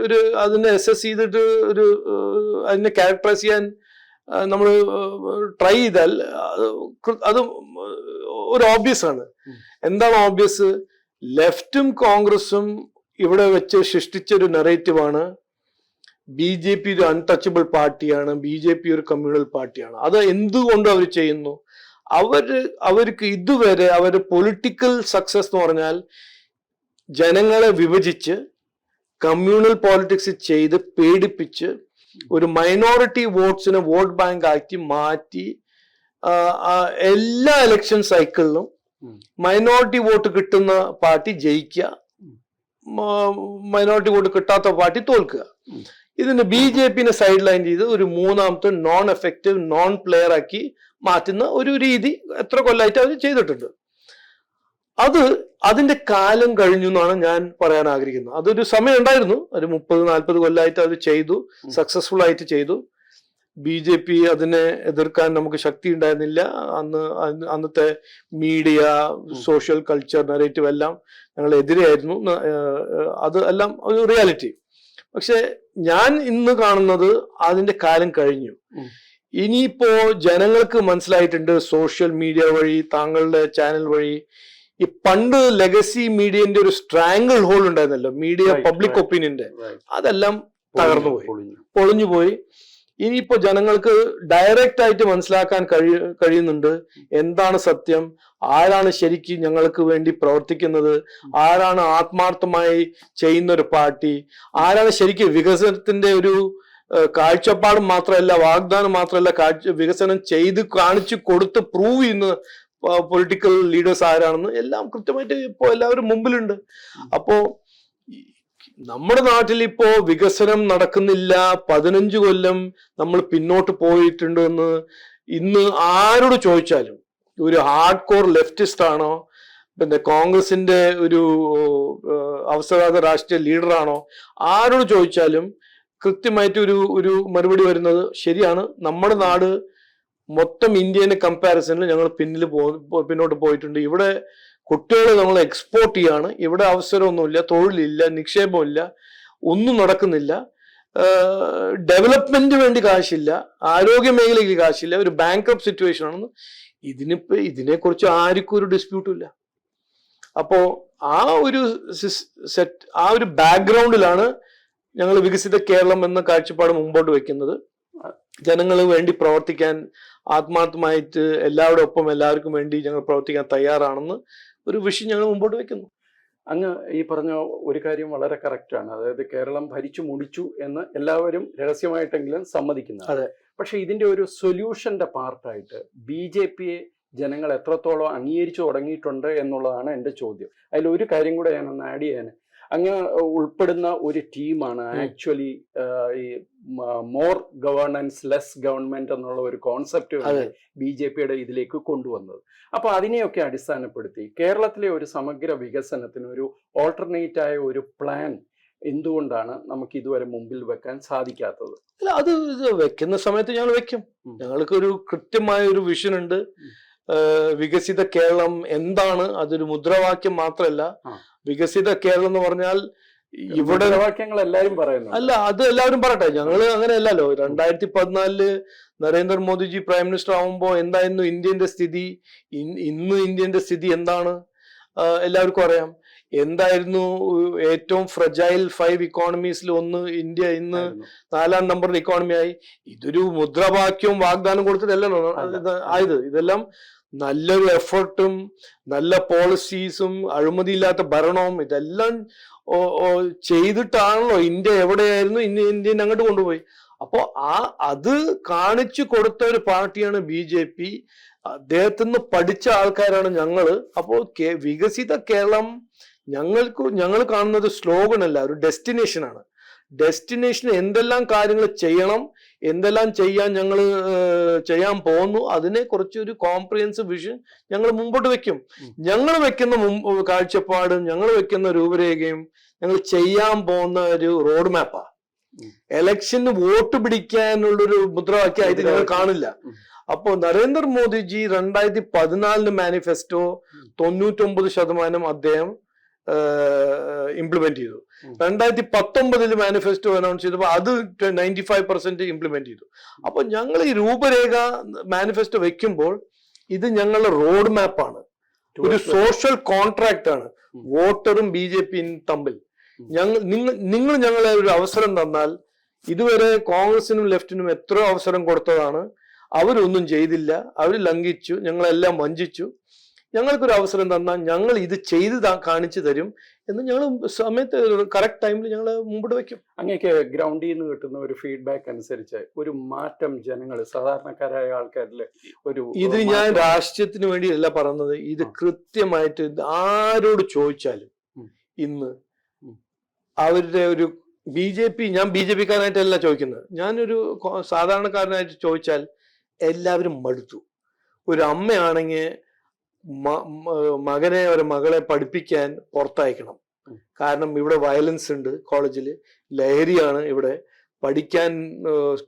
ഒരു അതിനെ അസസ് ചെയ്തിട്ട് ഒരു അതിനെ ക്യാരക്ടറൈസ് ചെയ്യാൻ നമ്മൾ ട്രൈ ചെയ്താൽ അത് ഒരു ഓബ്വിയസ് ആണ്. എന്താണ് ഓബ്വിയസ് ലെഫ്റ്റും കോൺഗ്രസും ഇവിടെ വെച്ച് സൃഷ്ടിച്ച ഒരു നെറേറ്റീവ് ആണ്. ബി ജെ പി ഒരു അൺടച്ചബിൾ പാർട്ടിയാണ്. ബി ജെ പി ഒരു കമ്മ്യൂണൽ പാർട്ടിയാണ്. അത് എന്തുകൊണ്ട് അവർ ചെയ്യുന്നു? അവർ അവർക്ക് ഇതുവരെ അവർ പൊളിറ്റിക്കൽ സക്സസ് എന്ന് പറഞ്ഞാൽ ജനങ്ങളെ വിഭജിച്ച് കമ്മ്യൂണൽ പോളിറ്റിക്സ് ചെയ്ത് പേടിപ്പിച്ച് ഒരു മൈനോറിറ്റി വോട്ട്സിനെ വോട്ട് ബാങ്ക് ആക്കി മാറ്റി എല്ലാ ഇലക്ഷൻ സൈക്കിളിലും മൈനോറിറ്റി വോട്ട് കിട്ടുന്ന പാർട്ടി ജയിക്കുക മൈനോറിറ്റി വോട്ട് കിട്ടാത്ത പാർട്ടി തോൽക്കുക. ഇതിന് ബി ജെ പിനെ സൈഡ് ലൈൻ ചെയ്ത് ഒരു മൂന്നാമത്തെ നോൺ എഫക്റ്റീവ് നോൺ പ്ലെയർ ആക്കി മാറ്റുന്ന ഒരു രീതി എത്ര കൊല്ലമായിട്ട് അവർ ചെയ്തിട്ടുണ്ട്. അത് അതിന്റെ കാലം കഴിഞ്ഞു എന്നാണ് ഞാൻ പറയാൻ ആഗ്രഹിക്കുന്നത്. അതൊരു സമയം ഉണ്ടായിരുന്നു ഒരു മുപ്പത് നാൽപ്പത് കൊല്ലമായിട്ട് അത് ചെയ്തു. സക്സസ്ഫുൾ ആയിട്ട് ചെയ്തു. ബി ജെ പി അതിനെ എതിർക്കാൻ നമുക്ക് ശക്തി ഉണ്ടായിരുന്നില്ല. അന്ന് അന്ന് അന്നത്തെ മീഡിയ സോഷ്യൽ കൾച്ചർ നറേറ്റീവ് എല്ലാം ഞങ്ങൾ എതിരെയായിരുന്നു അത് എല്ലാം ഒരു റിയാലിറ്റി പക്ഷെ ഞാൻ ഇന്ന് കാണുന്നത് അതിന്റെ കാലം കഴിഞ്ഞു. ഇനിയിപ്പോ ജനങ്ങൾക്ക് മനസ്സിലായിട്ടുണ്ട് സോഷ്യൽ മീഡിയ വഴി താങ്കളുടെ ചാനൽ വഴി ഈ പണ്ട് ലെഗസി മീഡിയന്റെ ഒരു സ്ട്രാങ്കിൾ ഹോൾ ഉണ്ടായിരുന്നല്ലോ മീഡിയ പബ്ലിക്. ഒപ്പീനിയന്റെ അതെല്ലാം തകർന്നു പോയി. പൊളിഞ്ഞു. പോയി. ഇനിയിപ്പോ ജനങ്ങൾക്ക് ഡയറക്റ്റ് ആയിട്ട് മനസ്സിലാക്കാൻ കഴിയ കഴിയുന്നുണ്ട്. എന്താണ് സത്യം? ആരാണ് ശരിക്കും ഞങ്ങൾക്ക് വേണ്ടി പ്രവർത്തിക്കുന്നത്? ആരാണ് ആത്മാർത്ഥമായി ചെയ്യുന്ന ഒരു പാർട്ടി? ആരാണ് ശരിക്കും വികസനത്തിന്റെ ഒരു കാഴ്ചപ്പാടും മാത്രമല്ല വാഗ്ദാനം മാത്രമല്ല കാഴ്ച വികസനം ചെയ്ത് കാണിച്ചു കൊടുത്ത് പ്രൂവ് ചെയ്യുന്ന പൊളിറ്റിക്കൽ ലീഡേഴ്സ് ആരാണെന്ന് എല്ലാം കൃത്യമായിട്ട് ഇപ്പോൾ എല്ലാവരും മുമ്പിലുണ്ട്. അപ്പോ നമ്മുടെ നാട്ടിൽ ഇപ്പോ വികസനം നടക്കുന്നില്ല. പതിനഞ്ച് കൊല്ലം നമ്മൾ പിന്നോട്ട് പോയിട്ടുണ്ട് എന്ന് ഇന്ന് ആരോട് ചോദിച്ചാലും? ഒരു ഹാർഡ് കോർ ലെഫ്റ്റിസ്റ്റ് ആണോ? പിന്നെ കോൺഗ്രസിന്റെ ഒരു അവസരവാദ രാഷ്ട്രീയ ലീഡറാണോ ആരോട് ചോദിച്ചാലും കൃത്യമായിട്ട് ഒരു ഒരു മറുപടി വരുന്നത് ശരിയാണ്. നമ്മുടെ നാട് മൊത്തം ഇന്ത്യയിലെ കമ്പാരിസണിൽ ഞങ്ങൾ പിന്നിൽ പോ പിന്നോട്ട് പോയിട്ടുണ്ട്. ഇവിടെ കുട്ടികളെ നമ്മൾ എക്സ്പോർട്ട് ചെയ്യാണ്. ഇവിടെ അവസരമൊന്നുമില്ല തൊഴിലില്ല നിക്ഷേപമില്ല ഒന്നും നടക്കുന്നില്ല. ഡെവലപ്മെന്റ് വേണ്ടി കാശില്ല ആരോഗ്യ മേഖലയ്ക്ക് കാശില്ല ഒരു ബാങ്ക് സിറ്റുവേഷൻ ആണെന്ന് ഇതിനിപ്പോ ഇതിനെക്കുറിച്ച് ആർക്കും ഒരു ഡിസ്പ്യൂട്ടും ഇല്ല. അപ്പോ ആ ഒരു സെറ്റ് ആ ഒരു ബാക്ക്ഗ്രൗണ്ടിലാണ് ഞങ്ങൾ വികസിത കേരളം എന്ന കാഴ്ചപ്പാട് മുമ്പോട്ട് വെക്കുന്നത്. ജനങ്ങൾ വേണ്ടി പ്രവർത്തിക്കാൻ ആത്മാർത്ഥമായിട്ട് എല്ലാവരുടെ ഒപ്പം എല്ലാവർക്കും വേണ്ടി ഞങ്ങൾ പ്രവർത്തിക്കാൻ തയ്യാറാണെന്ന് ഒരു വിഷയം ഞങ്ങൾ മുമ്പോട്ട് വെക്കുന്നു. അങ്ങ് ഈ പറഞ്ഞ ഒരു കാര്യം വളരെ കറക്റ്റാണ് അതായത് കേരളം ഭരിച്ചു മുടിച്ചു എന്ന് എല്ലാവരും രഹസ്യമായിട്ടെങ്കിലും സമ്മതിക്കുന്നത് അതെ. പക്ഷെ ഇതിന്റെ ഒരു സൊല്യൂഷന്റെ പാർട്ടായിട്ട് ബി ജെ പിയെ ജനങ്ങൾ എത്രത്തോളം അംഗീകരിച്ചു തുടങ്ങിയിട്ടുണ്ട് എന്നുള്ളതാണ് എന്റെ ചോദ്യം. അതിൽ ഒരു കാര്യം കൂടെ ഞാൻ ഒന്ന് ആഡ് ചെയ്യാൻ അങ്ങ് ഉൾപ്പെടുന്ന ഒരു ടീമാണ് ആക്ച്വലി ഈ മോർ ഗവേണൻസ് ലെസ് ഗവൺമെന്റ് എന്നുള്ള ഒരു കോൺസെപ്റ്റ് ബി ജെ പിയുടെ ഇതിലേക്ക് കൊണ്ടുവന്നത്. അപ്പൊ അതിനെയൊക്കെ അടിസ്ഥാനപ്പെടുത്തി കേരളത്തിലെ ഒരു സമഗ്ര വികസനത്തിന് ഒരു ഓൾട്ടർനേറ്റ് ആയ ഒരു പ്ലാൻ എന്തുകൊണ്ടാണ് നമുക്ക് ഇതുവരെ മുമ്പിൽ വെക്കാൻ സാധിക്കാത്തത്? അല്ല അത് വെക്കുന്ന സമയത്ത് ഞങ്ങൾ വെക്കും. ഞങ്ങൾക്ക് ഒരു കൃത്യമായ ഒരു വിഷൻ ഉണ്ട് വികസിത കേരളം എന്താണ്? അതൊരു മുദ്രാവാക്യം മാത്രമല്ല. വികസിത കേരളം എന്ന് പറഞ്ഞാൽ ഇവിടെ വാക്യങ്ങൾ എല്ലാവരും പറയുന്നു അല്ല അത് എല്ലാവരും പറയട്ടെ. ഞങ്ങൾ അങ്ങനെ അല്ലല്ലോ രണ്ടായിരത്തി പതിനാലിൽ നരേന്ദ്രമോദിജി പ്രൈം മിനിസ്റ്റർ ആവുമ്പോൾ എന്തായിരുന്നു ഇന്ത്യന്റെ സ്ഥിതി? ഇന്ന് ഇന്ത്യന്റെ സ്ഥിതി എന്താണ്? എല്ലാവർക്കും അറിയാം. എന്തായിരുന്നു ഏറ്റവും ഫ്രജൈൽ ഫൈവ് ഇക്കോണമീസിൽ ഒന്ന് ഇന്ത്യ ഇന്ന് നാലാം നമ്പർ ഇക്കോണമി ആയി. ഇതൊരു മുദ്രാവാക്യവും വാഗ്ദാനം കൊടുത്തിട്ടല്ലല്ലോ. ആയത്. ഇതെല്ലാം നല്ലൊരു എഫർട്ടും നല്ല പോളിസീസും അഴിമതിയില്ലാത്ത ഭരണവും ഇതെല്ലാം ചെയ്തിട്ടാണല്ലോ ഇന്ത്യ എവിടെയായിരുന്നു ഇന്ന് ഇന്ത്യനെ അങ്ങോട്ട് കൊണ്ടുപോയി. അപ്പോ ആ അത് കാണിച്ചു കൊടുത്ത ഒരു പാർട്ടിയാണ് ബി ജെ പി. അദ്ദേഹത്തിന്ന് പഠിച്ച ആൾക്കാരാണ് ഞങ്ങൾ. അപ്പോൾ വികസിത കേരളം ഞങ്ങൾക്ക് ഞങ്ങൾ കാണുന്നത് സ്ലോഗൺ അല്ല ഒരു ഡെസ്റ്റിനേഷൻ ആണ് ഡെസ്റ്റിനേഷൻ എന്തെല്ലാം കാര്യങ്ങൾ ചെയ്യണം എന്തെല്ലാം ചെയ്യാൻ ഞങ്ങൾ ചെയ്യാൻ പോകുന്നു അതിനെ കുറിച്ച് ഒരു കോംപ്രിഹെൻസീവ് വിഷൻ ഞങ്ങൾ മുമ്പോട്ട് വെക്കും. ഞങ്ങൾ വെക്കുന്ന കാഴ്ചപ്പാടും ഞങ്ങൾ വെക്കുന്ന രൂപരേഖയും ഞങ്ങൾ ചെയ്യാൻ പോകുന്ന ഒരു റോഡ് മാപ്പാ ഉം. എലക്ഷന് വോട്ട് പിടിക്കാനുള്ളൊരു മുദ്രാവാക്യമായിട്ട് ഞങ്ങൾ. കാണില്ല അപ്പോ നരേന്ദ്രമോദിജി രണ്ടായിരത്തി പതിനാലിന് മാനിഫെസ്റ്റോ. തൊണ്ണൂറ്റൊമ്പത് ശതമാനം അദ്ദേഹം ഇംപ്ലിമെന്റ് ചെയ്തു. രണ്ടായിരത്തി പത്തൊമ്പതിൽ മാനിഫെസ്റ്റോ അനൗൺസ് ചെയ്തപ്പോൾ അത് നയന്റി ഫൈവ് പെർസെന്റ് ഇംപ്ലിമെന്റ് ചെയ്തു. അപ്പൊ ഞങ്ങൾ ഈ രൂപരേഖ മാനിഫെസ്റ്റോ വെക്കുമ്പോൾ ഇത് ഞങ്ങളുടെ റോഡ് മാപ്പാണ് ഒരു സോഷ്യൽ കോൺട്രാക്ട് ആണ്. വോട്ടറും ബി ജെ പിയും തമ്മിൽ. ഞങ്ങൾ നിങ്ങൾ നിങ്ങൾ ഞങ്ങളെ ഒരു അവസരം തന്നാൽ ഇതുവരെ കോൺഗ്രസിനും ലെഫ്റ്റിനും എത്ര അവസരം കൊടുത്തതാണ്. അവരൊന്നും ചെയ്തില്ല. അവർ ലംഘിച്ചു. ഞങ്ങളെല്ലാം വഞ്ചിച്ചു. ഞങ്ങൾക്കൊരു അവസരം തന്നാൽ ഞങ്ങൾ ഇത് ചെയ്ത് കാണിച്ചു തരും എന്ന് ഞങ്ങൾ സമയത്ത് കറക്റ്റ് ടൈമിൽ ഞങ്ങൾ മുമ്പോട്ട് വെക്കും. അങ്ങേക്ക് ഗ്രൗണ്ടിൽ നിന്ന് കിട്ടുന്ന ഒരു ഫീഡ്ബാക്ക് അനുസരിച്ച് ഒരു മാറ്റം ജനങ്ങൾ സാധാരണക്കാരായ ആൾക്കാരിൽ ഒരു ഇത് ഞാൻ രാഷ്ട്രീയത്തിന് വേണ്ടിയല്ല പറഞ്ഞത്. ഇത്. കൃത്യമായിട്ട് ആരോട് ചോദിച്ചാലും ഇന്ന്. അവരുടെ ഒരു ബി ജെ പി ഞാൻ ബി ജെ പിക്കാരനായിട്ടല്ല ചോദിക്കുന്നത്. ഞാനൊരു സാധാരണക്കാരനായിട്ട് ചോദിച്ചാൽ എല്ലാവരും മടുത്തു. ഒരു അമ്മയാണെങ്കിൽ മകനെ ഒരു മകളെ പഠിപ്പിക്കാൻ പുറത്തയക്കണം. കാരണം ഇവിടെ വയലൻസ് ഉണ്ട് കോളേജിൽ ലഹരിയാണ് ഇവിടെ. പഠിക്കാൻ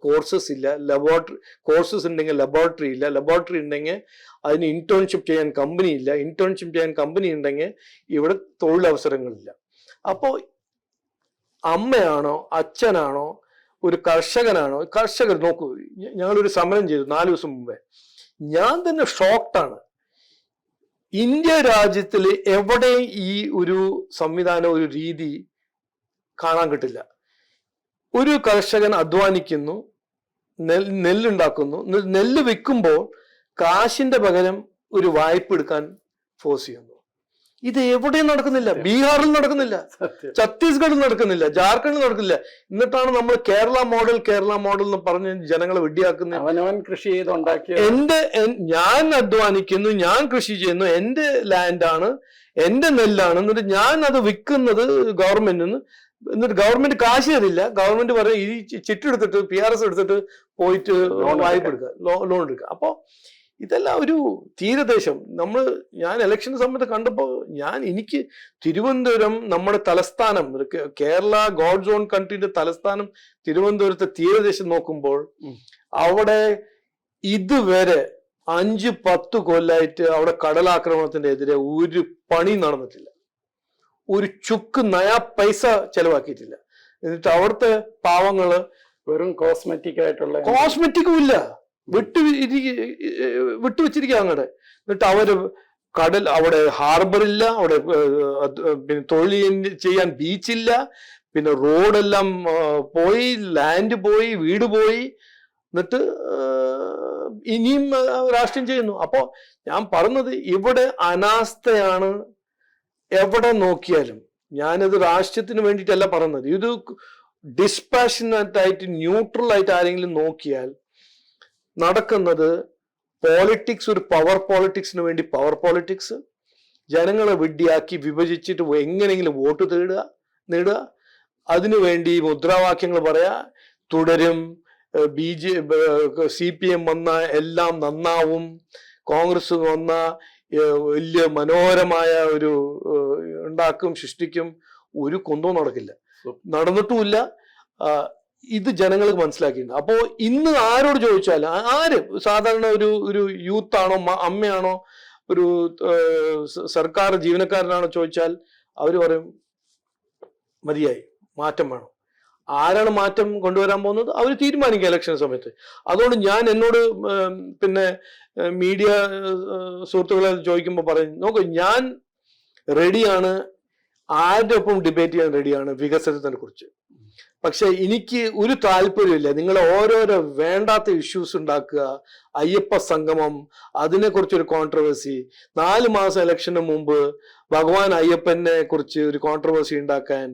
കോഴ്സസ് ഇല്ല. ലബോറട്ടറി കോഴ്സസ് ഉണ്ടെങ്കിൽ ലബോറട്ടറി ഇല്ല. ലബോറട്ടറി ഉണ്ടെങ്കിൽ അതിന് ഇന്റേൺഷിപ്പ് ചെയ്യാൻ കമ്പനി ഇല്ല. ഇന്റേൺഷിപ്പ് ചെയ്യാൻ കമ്പനി ഉണ്ടെങ്കിൽ ഇവിടെ തൊഴിലവസരങ്ങളില്ല. അപ്പോൾ അമ്മയാണോ അച്ഛനാണോ ഒരു കർഷകനാണോ? കർഷകർ നോക്കൂ ഞങ്ങളൊരു സമരം ചെയ്തു നാല് ദിവസം മുമ്പേ. ഞാൻ തന്നെ ഷോക്ക്ഡാണ് ഇന്ത്യ രാജ്യത്തിൽ എവിടെ ഈ ഒരു സംവിധാനം ഒരു രീതി കാണാൻ കിട്ടില്ല. ഒരു കർഷകൻ അധ്വാനിക്കുന്നു നെല്ലുണ്ടാക്കുന്നു. നെല്ല് വിൽക്കുമ്പോൾ കാശിന്റെ പകരം ഒരു വായ്പ എടുക്കാൻ ഫോഴ്സ് ചെയ്യുന്നു. ഇത് എവിടെയും നടക്കുന്നില്ല. ബീഹാറിൽ നടക്കുന്നില്ല. ഛത്തീസ്ഗഡിൽ നടക്കുന്നില്ല. ജാർഖണ്ഡിൽ നടക്കുന്നില്ല. എന്നിട്ടാണ് നമ്മൾ കേരള മോഡൽ കേരള മോഡൽ എന്ന് പറഞ്ഞ് ജനങ്ങളെ വെടിയാക്കുന്നത്. അവനവൻ കൃഷി ചെയ്തുണ്ടാക്കിയ എന്റെ ഞാൻ അധ്വാനിക്കുന്നു ഞാൻ കൃഷി ചെയ്യുന്നു എന്റെ ലാൻഡാണ് എന്റെ നെല്ലാണ് എന്നിട്ട് ഞാൻ അത് വിൽക്കുന്നത് ഗവൺമെന്റിന് എന്നിട്ട് ഗവൺമെന്റ് കാശ് തരില്ല. ഗവൺമെന്റ് പറയും ഈ ചിറ്റെടുത്തിട്ട് പി ആർ എസ് എടുത്തിട്ട് പോയിട്ട് ലോൺ വായ്പ എടുക്കുക ലോൺ എടുക്കുക അപ്പോ ഇതെല്ലാം ഒരു തീരദേശം. നമ്മൾ ഞാൻ ഇലക്ഷൻ സമയത്ത് കണ്ടപ്പോൾ ഞാൻ എനിക്ക് തിരുവനന്തപുരം നമ്മുടെ തലസ്ഥാനം കേരള ഗോഡ് സോൺ കൺട്രിന്റെ തലസ്ഥാനം തിരുവനന്തപുരത്തെ തീരദേശം നോക്കുമ്പോൾ അവിടെ ഇതുവരെ അഞ്ച് പത്ത് കൊല്ലായിട്ട് അവിടെ കടലാക്രമണത്തിന്റെ എതിരെ ഒരു പണി നടന്നിട്ടില്ല. ഒരു ചുക്ക് നയാ പൈസ ചെലവാക്കിയിട്ടില്ല. എന്നിട്ട് അവിടുത്തെ പാവങ്ങൾ വെറും കോസ്മെറ്റിക് ആയിട്ടുള്ള കോസ്മെറ്റിക്കും ഇല്ല. വിട്ടു വിട്ടുവെച്ചിരിക്കുക അങ്ങടെ. എന്നിട്ട് അവർ കടൽ അവിടെ ഹാർബർ ഇല്ല അവിടെ പിന്നെ തൊഴിൽ ചെയ്യാൻ ബീച്ചില്ല പിന്നെ റോഡെല്ലാം പോയി ലാൻഡ് പോയി വീട് പോയി. എന്നിട്ട് ഇനിയും രാഷ്ട്രീയം ചെയ്യുന്നു. അപ്പോ ഞാൻ പറഞ്ഞത് ഇവിടെ അനാസ്ഥയാണ്. എവിടെ നോക്കിയാലും ഞാനത് രാഷ്ട്രീയത്തിന് വേണ്ടിയിട്ടല്ല പറഞ്ഞത്. ഇത് ഡിസ്പാഷനറ്റ് ആയിട്ട് ന്യൂട്രൽ ആയിട്ട് ആരെങ്കിലും നോക്കിയാൽ നടക്കുന്നത് പോളിറ്റിക്സ് ഒരു പവർ പോളിറ്റിക്സിന് വേണ്ടി പവർ പോളിറ്റിക്സ് ജനങ്ങളെ വിഡ്ഢിയാക്കി വിഭജിച്ചിട്ട് എങ്ങനെയെങ്കിലും വോട്ട് തേടുക നേടുക. അതിനുവേണ്ടി മുദ്രാവാക്യങ്ങൾ പറയാ തുടരും B J C P M വന്ന എല്ലാം നന്നാവും. കോൺഗ്രസ് വന്ന വലിയ മനോഹരമായ ഒരു ഉണ്ടാക്കും സൃഷ്ടിക്കും. ഒരു കൊന്തവും നടക്കില്ല. നടന്നിട്ടുമില്ല. ഇത് ജനങ്ങൾക്ക് മനസ്സിലാക്കിയിട്ടുണ്ട്. അപ്പോ ഇന്ന് ആരോട് ചോദിച്ചാൽ ആര്? സാധാരണ ഒരു ഒരു യൂത്ത് ആണോ അമ്മയാണോ? ഒരു സർക്കാർ ജീവനക്കാരനാണോ ചോദിച്ചാൽ അവർ പറയും മതിയായി മാറ്റം വേണം. ആരാണ് മാറ്റം കൊണ്ടുവരാൻ പോകുന്നത്? അവർ തീരുമാനിക്കുക ഇലക്ഷൻ സമയത്ത്. അതുകൊണ്ട് ഞാൻ എന്നോട് പിന്നെ മീഡിയ സുഹൃത്തുക്കളെ ചോദിക്കുമ്പോൾ പറയും നോക്കൂ ഞാൻ റെഡിയാണ് ആരുടെ ഒപ്പം ഡിബേറ്റ് ചെയ്യാൻ റെഡിയാണ് വികസനത്തിനെ കുറിച്ച്. പക്ഷെ എനിക്ക് ഒരു താല്പര്യമില്ല നിങ്ങൾ ഓരോരോ വേണ്ടാത്ത ഇഷ്യൂസ് ഉണ്ടാക്കുക അയ്യപ്പ സംഗമം അതിനെക്കുറിച്ച് ഒരു കോൺട്രവേഴ്സി നാല് മാസം ഇലക്ഷന് മുമ്പ് ഭഗവാൻ അയ്യപ്പനെ കുറിച്ച് ഒരു കോൺട്രവേഴ്സി ഉണ്ടാക്കാൻ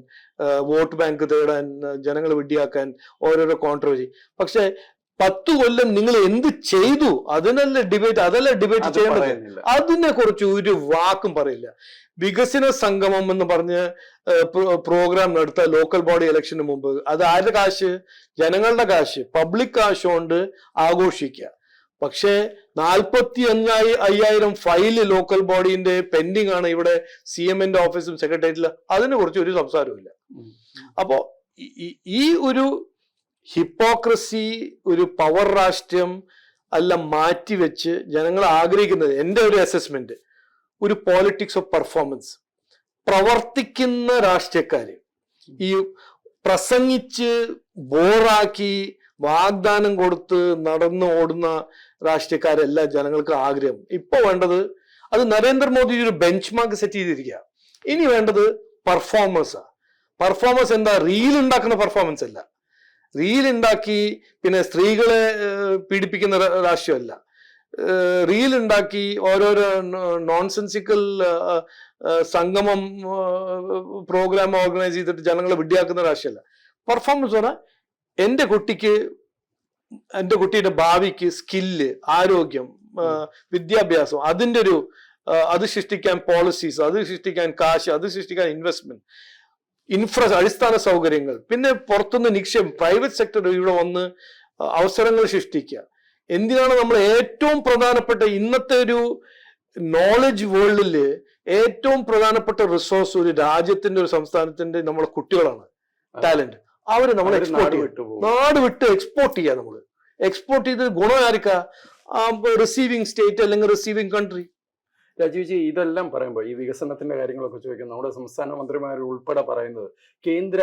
വോട്ട് ബാങ്ക് തേടാൻ ജനങ്ങളെ വിഡ്ഢിയാക്കാൻ ഓരോരോ കോൺട്രവേഴ്സി പക്ഷെ പത്തു കൊല്ലം നിങ്ങൾ എന്ത് ചെയ്തു? അതിനല്ല ഡിബേറ്റ് അതല്ല ഡിബേറ്റ് ചെയ്യേണ്ടത്? അതിനെ കുറിച്ച് ഒരു വാക്കും പറയില്ല. വികസന സംഗമം എന്ന് പറഞ്ഞ് പ്രോഗ്രാം നടത്ത ലോക്കൽ ബോഡി ഇലക്ഷന് മുമ്പ്. അത് ആരുടെ കാശ്? ജനങ്ങളുടെ കാശ്. പബ്ലിക് കാശ് കൊണ്ട് ആഘോഷിക്കുക പക്ഷേ നാൽപ്പത്തി അഞ്ചായി അയ്യായിരം ഫയൽ ലോക്കൽ ബോഡീന്റെ പെൻഡിങ് ആണ് ഇവിടെ സി എമ്മിന്റെ ഓഫീസും സെക്രട്ടേറിയറ്റിലും അതിനെ കുറിച്ച് ഒരു സംസാരവും ഇല്ല. അപ്പോ ഈ ഒരു ഹിപ്പോക്രസി ഒരു പവർ രാഷ്ട്രീയം അല്ല മാറ്റിവെച്ച് ജനങ്ങൾ ആഗ്രഹിക്കുന്നത്. എന്റെ ഒരു അസസ്മെന്റ് ഒരു പോളിറ്റിക്സ് ഓഫ് പെർഫോമൻസ് പ്രവർത്തിക്കുന്ന രാഷ്ട്രീയക്കാര് ഈ പ്രസംഗിച്ച് ബോറാക്കി വാഗ്ദാനം കൊടുത്ത് നടന്നു ഓടുന്ന രാഷ്ട്രീയക്കാരല്ല ജനങ്ങൾക്ക് ആഗ്രഹം. ഇപ്പൊ വേണ്ടത് അത് നരേന്ദ്രമോദി ഒരു ബെഞ്ച് മാർക്ക് സെറ്റ് ചെയ്തിരിക്കുക. ഇനി വേണ്ടത് പെർഫോമൻസാ പെർഫോമൻസ് എന്താ? റീൽ ഉണ്ടാക്കുന്ന പെർഫോമൻസ് അല്ല. റീൽ ഉണ്ടാക്കി പിന്നെ സ്ത്രീകളെ പീഡിപ്പിക്കുന്ന രാഷ്ട്രീയമല്ല. റീൽ ഉണ്ടാക്കി ഓരോരോ നോൺസെൻസിക്കൽ സംഗമം പ്രോഗ്രാം ഓർഗനൈസ് ചെയ്തിട്ട് ജനങ്ങളെ വിഡ്ഢിയാക്കുന്ന രാഷ്ട്രീയമല്ല. പെർഫോമൻസ് പറഞ്ഞാൽ എന്റെ കുട്ടിക്ക് എന്റെ കുട്ടിയുടെ ഭാവിക്ക് സ്കില്ല് ആരോഗ്യം വിദ്യാഭ്യാസം അതിന്റെ ഒരു അത് സൃഷ്ടിക്കാൻ പോളിസീസ് അത് സൃഷ്ടിക്കാൻ കാശ് അത് സൃഷ്ടിക്കാൻ ഇൻവെസ്റ്റ്മെന്റ് ഇൻഫ്രാ അടിസ്ഥാന സൗകര്യങ്ങൾ പിന്നെ പുറത്തുനിന്ന് നിക്ഷേപം പ്രൈവറ്റ് സെക്ടർ ഇവിടെ വന്ന് അവസരങ്ങൾ സൃഷ്ടിക്കുക. എന്തിനാണ് നമ്മൾ ഏറ്റവും പ്രധാനപ്പെട്ട ഇന്നത്തെ ഒരു നോളജ് വേൾഡിൽ ഏറ്റവും പ്രധാനപ്പെട്ട റിസോഴ്സ് ഒരു രാജ്യത്തിന്റെ ഒരു സംസ്ഥാനത്തിന്റെ നമ്മളെ കുട്ടികളാണ് ടാലന്റ് അവർ നമ്മൾ എക്സ്പോർട്ട് ചെയ്യും നാട് വിട്ട് എക്സ്പോർട്ട് ചെയ്യുക നമ്മൾ. എക്സ്പോർട്ട് ചെയ്ത് ഗുണം ആർക്കാ? റിസീവിങ് സ്റ്റേറ്റ് അല്ലെങ്കിൽ റിസീവിങ് കൺട്രി രാജീവ്ജി ഇതെല്ലാം പറയുമ്പോൾ ഈ വികസനത്തിന്റെ കാര്യങ്ങളൊക്കെ ചോദിക്കും നമ്മുടെ സംസ്ഥാന മന്ത്രിമാർ ഉൾപ്പെടെ പറയുന്നത് കേന്ദ്ര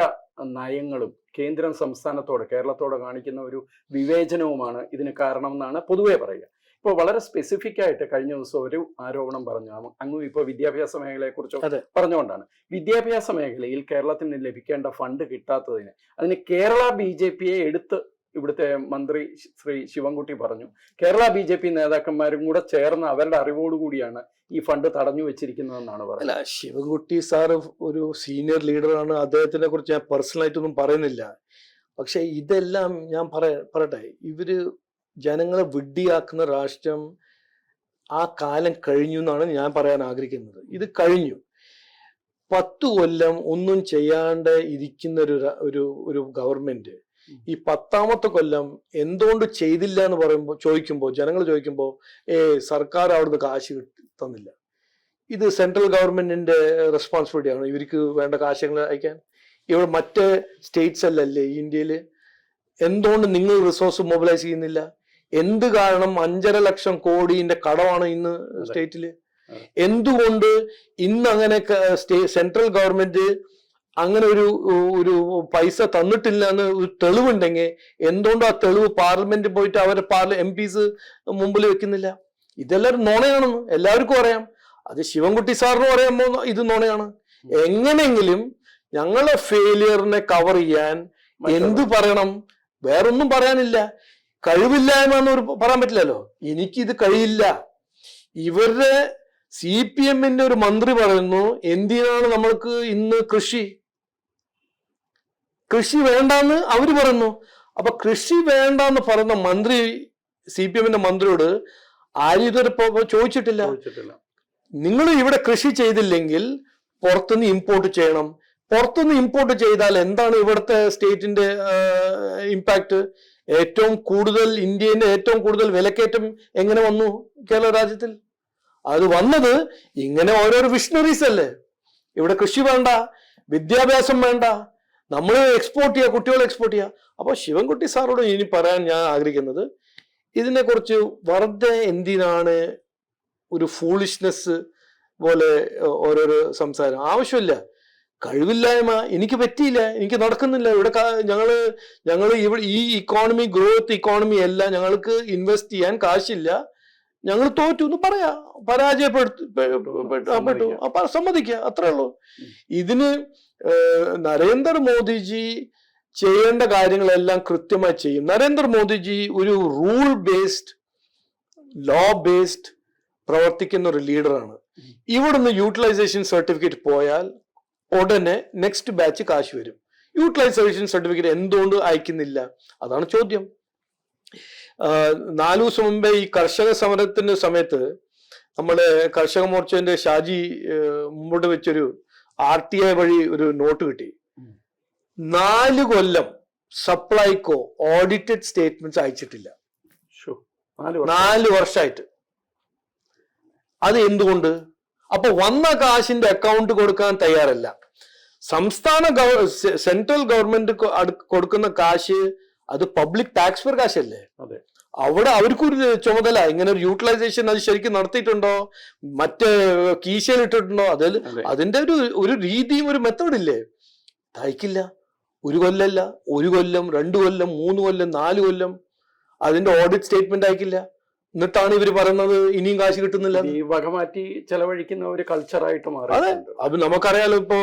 നയങ്ങളും കേന്ദ്രം സംസ്ഥാനത്തോടെ കേരളത്തോടെ കാണിക്കുന്ന ഒരു വിവേചനവുമാണ് ഇതിന് കാരണം എന്നാണ് പൊതുവെ പറയുക. ഇപ്പോൾ വളരെ സ്പെസിഫിക് ആയിട്ട് കഴിഞ്ഞ ദിവസം ഒരു ആരോപണം പറഞ്ഞു. അങ്ങ് ഇപ്പോൾ വിദ്യാഭ്യാസ മേഖലയെ കുറിച്ച് പറഞ്ഞുകൊണ്ടാണ്. വിദ്യാഭ്യാസ മേഖലയിൽ കേരളത്തിന് ലഭിക്കേണ്ട ഫണ്ട് കിട്ടാത്തതിന് അതിന് കേരള ബി ജെ പിയെ എടുത്ത് ഇവിടുത്തെ മന്ത്രി ശ്രീ ശിവൻകുട്ടി പറഞ്ഞു. കേരള ബി ജെ പി നേതാക്കന്മാരും കൂടെ ചേർന്ന് അവരുടെ അറിവോടുകൂടിയാണ് ഈ ഫണ്ട് തടഞ്ഞു വെച്ചിരിക്കുന്നതെന്നാണ് പറയുന്നത്. അല്ല ശിവൻകുട്ടി സാർ ഒരു സീനിയർ ലീഡറാണ്. അദ്ദേഹത്തിനെ കുറിച്ച് ഞാൻ പേഴ്സണലായിട്ടൊന്നും പറയുന്നില്ല. പക്ഷെ ഇതെല്ലാം ഞാൻ പറ പറയട്ടെ. ഇവർ ജനങ്ങളെ വിഡ്ഢിയാക്കുന്ന രാഷ്ട്രം ആ കാലം കഴിഞ്ഞു എന്നാണ് ഞാൻ പറയാൻ ആഗ്രഹിക്കുന്നത്. ഇത് കഴിഞ്ഞു. പത്തു കൊല്ലം ഒന്നും ചെയ്യാണ്ട് ഇരിക്കുന്ന ഒരു ഒരു ഗവൺമെന്റ് ഈ പത്താമത്തെ കൊല്ലം എന്തുകൊണ്ട് ചെയ്തില്ല എന്ന് പറയുമ്പോൾ ചോദിക്കുമ്പോൾ ജനങ്ങൾ ചോദിക്കുമ്പോൾ ഏ സർക്കാർ അവിടുന്ന് കാശ് തന്നില്ല. ഇത് സെൻട്രൽ ഗവൺമെന്റിന്റെ റെസ്പോൺസിബിലിറ്റി ആണ് ഇവർക്ക് വേണ്ട കാശങ്ങൾ അയക്കാൻ. ഇവിടെ മറ്റ് സ്റ്റേറ്റ്സ് അല്ലല്ലേ ഇന്ത്യയിൽ എന്തുകൊണ്ട് നിങ്ങൾ റിസോഴ്സ് മൊബിലൈസ് ചെയ്യുന്നില്ല? എന്ത് കാരണം അഞ്ചര ലക്ഷം കോടിന്റെ കടമാണ് ഇന്ന്. സ്റ്റേറ്റിൽ? എന്തുകൊണ്ട് ഇന്ന് അങ്ങനെ സെൻട്രൽ ഗവൺമെന്റ് അങ്ങനെ ഒരു ഒരു പൈസ തന്നിട്ടില്ല എന്ന് ഒരു തെളിവുണ്ടെങ്കിൽ എന്തുകൊണ്ട് ആ തെളിവ് പാർലമെന്റിൽ പോയിട്ട് അവരെ പാർല എം പിസ് മുമ്പിൽ വെക്കുന്നില്ല? ഇതെല്ലാവരും നോണയാണെന്ന് എല്ലാവർക്കും അറിയാം. അത് ശിവൻകുട്ടി സാറിനും അറിയാമോ ഇത് നോണയാണ്. എങ്ങനെയെങ്കിലും ഞങ്ങളെ ഫെയിലിയറിനെ കവർ ചെയ്യാൻ എന്ത് പറയണം? വേറൊന്നും പറയാനില്ല. കഴിവില്ലായ്മ എന്ന് ഒരു പറയാൻ പറ്റില്ലല്ലോ? എനിക്കിത് കഴിയില്ല. ഇവരുടെ സി പി എമ്മിന്റെ ഒരു മന്ത്രി പറയുന്നു എന്തിനാണ് നമ്മൾക്ക് ഇന്ന് കൃഷി? കൃഷി വേണ്ടാന്ന് അവർ പറയുന്നു. അപ്പൊ കൃഷി വേണ്ടാന്ന് പറയുന്ന മന്ത്രി സി പി എമ്മിന്റെ മന്ത്രിയോട് ആരും ഇതുവരെ ചോദിച്ചിട്ടില്ല. ചോദിച്ചിട്ടില്ല. നിങ്ങൾ ഇവിടെ കൃഷി ചെയ്തില്ലെങ്കിൽ പുറത്തുനിന്ന് ഇമ്പോർട്ട് ചെയ്യണം. പുറത്തുനിന്ന് ഇമ്പോർട്ട് ചെയ്താൽ എന്താണ് ഇവിടുത്തെ സ്റ്റേറ്റിന്റെ ഇമ്പാക്ട് ഏറ്റവും കൂടുതൽ ഇന്ത്യന്റെ ഏറ്റവും കൂടുതൽ വിലക്കയറ്റം എങ്ങനെ വന്നു കേരള രാജ്യത്തിൽ? അത് വന്നത് ഇങ്ങനെ ഓരോരോ വിഷണറീസ് അല്ലേ? ഇവിടെ കൃഷി വേണ്ട വിദ്യാഭ്യാസം വേണ്ട നമ്മൾ എക്സ്പോർട്ട് ചെയ്യുക കുട്ടികളെ എക്സ്പോർട്ട് ചെയ്യുക അപ്പോൾ ശിവൻകുട്ടി സാറോട് ഇനി പറയാൻ ഞാൻ ആഗ്രഹിക്കുന്നത് ഇതിനെക്കുറിച്ച് വെറുതെ എന്തിനാണ് ഒരു ഫൂളിഷ്നെസ് പോലെ ഓരോരോ സംസാരം? ആവശ്യമില്ല. കഴിവില്ലായ്മ എനിക്ക് പറ്റിയില്ല. എനിക്ക് നടക്കുന്നില്ല. ഇവിടെ ഞങ്ങൾ ഞങ്ങൾ ഇവിടെ ഈ ഇക്കോണമി ഗ്രോത്ത് ഇക്കോണമി അല്ല ഞങ്ങൾക്ക് ഇൻവെസ്റ്റ് ചെയ്യാൻ കാശില്ല. ഞങ്ങൾ തോറ്റു എന്ന് പറയാ. പരാജയപ്പെടുത്തു സമ്മതിക്കുക അത്രേ ഉള്ളൂ. ഇതിന് നരേന്ദ്രമോദിജി ചെയ്യേണ്ട കാര്യങ്ങളെല്ലാം കൃത്യമായി ചെയ്യും. നരേന്ദ്രമോദിജി ഒരു റൂൾ ബേസ്ഡ് ലോ ബേസ്ഡ് പ്രവർത്തിക്കുന്ന ഒരു ലീഡറാണ് ഇവിടുന്ന് യൂട്ടിലൈസേഷൻ സർട്ടിഫിക്കറ്റ് പോയാൽ ഉടനെ നെക്സ്റ്റ് ബാച്ച് കാശ് വരും. യൂട്ടിലൈസേഷൻ സർട്ടിഫിക്കറ്റ് എന്തുകൊണ്ട് അയക്കുന്നില്ല? അതാണ് ചോദ്യം. നാലു ദിവസം മുമ്പേ ഈ കർഷക സമരത്തിന്റെ സമയത്ത് നമ്മുടെ കർഷക മോർച്ചന്റെ ഷാജി മുമ്പോട്ട് വെച്ചൊരു ആർ ടി ഐ വഴി ഒരു നോട്ട് കിട്ടി. നാല് കൊല്ലം സപ്ലൈകോ ഓഡിറ്റഡ് സ്റ്റേറ്റ്മെന്റ്സ് അയച്ചിട്ടില്ല. നാല് വർഷമായിട്ട് അത് എന്തുകൊണ്ട്? അപ്പൊ വന്ന കാശിന്റെ അക്കൗണ്ട് കൊടുക്കാൻ തയ്യാറല്ല. സംസ്ഥാന ഗവ- സെൻട്രൽ ഗവൺമെന്റ് കൊടുക്കുന്ന കാശ് അത് പബ്ലിക് ടാക്സ് പേർ കാശല്ലേ. അവിടെ അവർക്കൊരു ചുമതല. ഇങ്ങനെ ഒരു യൂട്ടിലൈസേഷൻ അത് ശരിക്കും നടത്തിയിട്ടുണ്ടോ? മറ്റ് കീശയിൽ ഇട്ടിട്ടുണ്ടോ? അതിൽ അതിന്റെ ഒരു ഒരു രീതിയും ഒരു മെത്തേഡില്ലേ തയ്ക്കില്ല. ഒരു കൊല്ലല്ല. ഒരു കൊല്ലം രണ്ടു കൊല്ലം മൂന്ന് കൊല്ലം നാല് കൊല്ലം. അതിന്റെ ഓഡിറ്റ് സ്റ്റേറ്റ്മെന്റ് അയക്കില്ല. എന്നിട്ടാണ് ഇവർ പറയുന്നത് ഇനിയും കാശ് കിട്ടുന്നില്ല ഈ വക മാറ്റി ചെലവഴിക്കുന്ന ഒരു കൾച്ചറായിട്ട് മാറി അതെ. അത് നമുക്കറിയാലോ ഇപ്പോ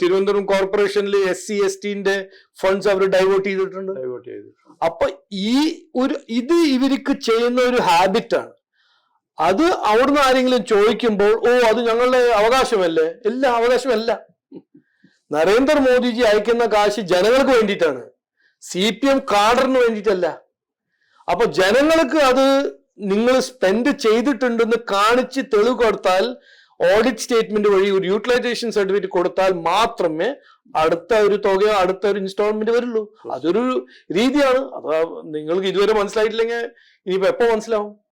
തിരുവനന്തപുരം കോർപ്പറേഷനിൽ എസ് സി എസ് ടിന്റെ ഫണ്ട്സ് അവർ ഡൈവേർട്ട് ചെയ്തിട്ടുണ്ട്. ഡൈവേർട്ട് ചെയ്തു അപ്പൊ ഈ ഒരു ഇത് ഇവർക്ക് ചെയ്യുന്ന ഒരു ഹാബിറ്റ് ആണ്. അത് അവിടുന്ന് ആരെങ്കിലും ചോദിക്കുമ്പോൾ ഓ അത് ഞങ്ങളുടെ അവകാശമല്ലേ? ഇല്ല അവകാശമല്ല. നരേന്ദ്രമോദിജി അയക്കുന്ന കാശ് ജനങ്ങൾക്ക് വേണ്ടിയിട്ടാണ്. സി പി എം കാഡറിന് വേണ്ടിയിട്ടല്ല. അപ്പൊ ജനങ്ങൾക്ക് അത് നിങ്ങൾ സ്പെൻഡ് ചെയ്തിട്ടുണ്ടെന്ന് കാണിച്ച് തെളിവ് കൊടുത്താൽ ഓഡിറ്റ് സ്റ്റേറ്റ്മെന്റ് വഴി ഒരു യൂട്ടിലൈസേഷൻ സർട്ടിഫിക്കറ്റ് കൊടുത്താൽ മാത്രമേ അടുത്ത ഒരു തുകയോ അടുത്ത ഒരു ഇൻസ്റ്റാൾമെന്റ് വരുള്ളൂ. അതൊരു രീതിയാണ്. അത് നിങ്ങൾക്ക് ഇതുവരെ മനസ്സിലായിട്ടില്ലെങ്കിൽ ഇനിയിപ്പോ എപ്പോ മനസ്സിലാവും.